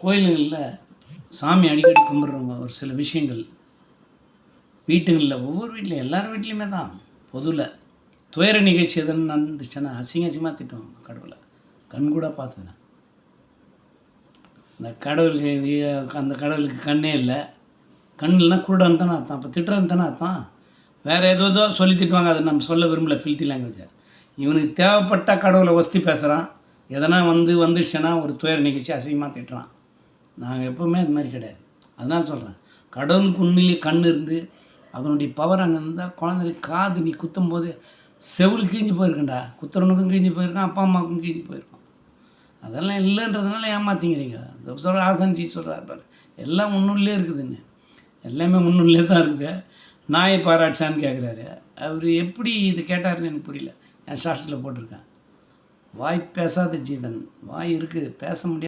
கோயிலுங்களில் சாமி அடிக்கடி கும்பிட்றவங்க ஒரு சில விஷயங்கள். வீட்டுங்களில் ஒவ்வொரு வீட்லையும் எல்லார் வீட்லேயுமே தான். பொதுவில் துயர நிகழ்ச்சி எதுன்னு நடந்துச்சுன்னா அசிங்க அசிங்கமாக திட்டுவாங்க கடவுளை. கண் கூட பார்த்தேன் இந்த கடவுளுக்கு இது அந்த கடவுளுக்கு கண்ணே இல்லை. கண் இல்லைனா குருடன் தானே அர்த்தம். அப்போ திட்டுறன்னு தானே அர்த்தம். வேறு ஏதோ ஏதோ சொல்லி திட்டுவாங்க. அதை நம்ம சொல்ல விரும்பல ஃபில்த்தி லாங்குவேஜை இவனுக்கு தேவைப்பட்ட கடவுளை ஒஸ்தி பேசுகிறான் எதனா வந்து வந்துடுச்சுன்னா ஒரு துயர நிகழ்ச்சி அசிங்கமாக திட்டுறான். நாங்கள் எப்போவுமே அது மாதிரி கிடையாது. அதனால் சொல்கிறேன் கடவுளுக்கு உண்மையிலேயே கண் இருந்து அதனுடைய பவர் அங்கே இருந்தால் குழந்தைக்கு காது நீ குத்தும் போது செவில் கிழிஞ்சு போயிருக்கேன்டா குத்துறனுக்கும் கிழிஞ்சு போயிருக்கான் அப்பா அம்மாவுக்கும் கிழிஞ்சு போயிருக்கோம் அதெல்லாம் இல்லைன்றதுனால ஏமாத்திங்கிறீங்க இந்த சொல்கிற ஆசன்ஜி சொல்கிறார் பாரு. எல்லாம் முன்னுள்ளே இருக்குதுன்னு. எல்லாமே முன்னுள்ளே தான் இருக்குது. நாயை பாராட்சான்னு கேட்குறாரு அவர் எப்படி இது கேட்டாருன்னு எனக்கு புரியல. என் ஷார்ட்ஸில் போட்டிருக்கேன். வாய் பேசாத ஜீவன். வாய் இருக்குது பேச முடியாது.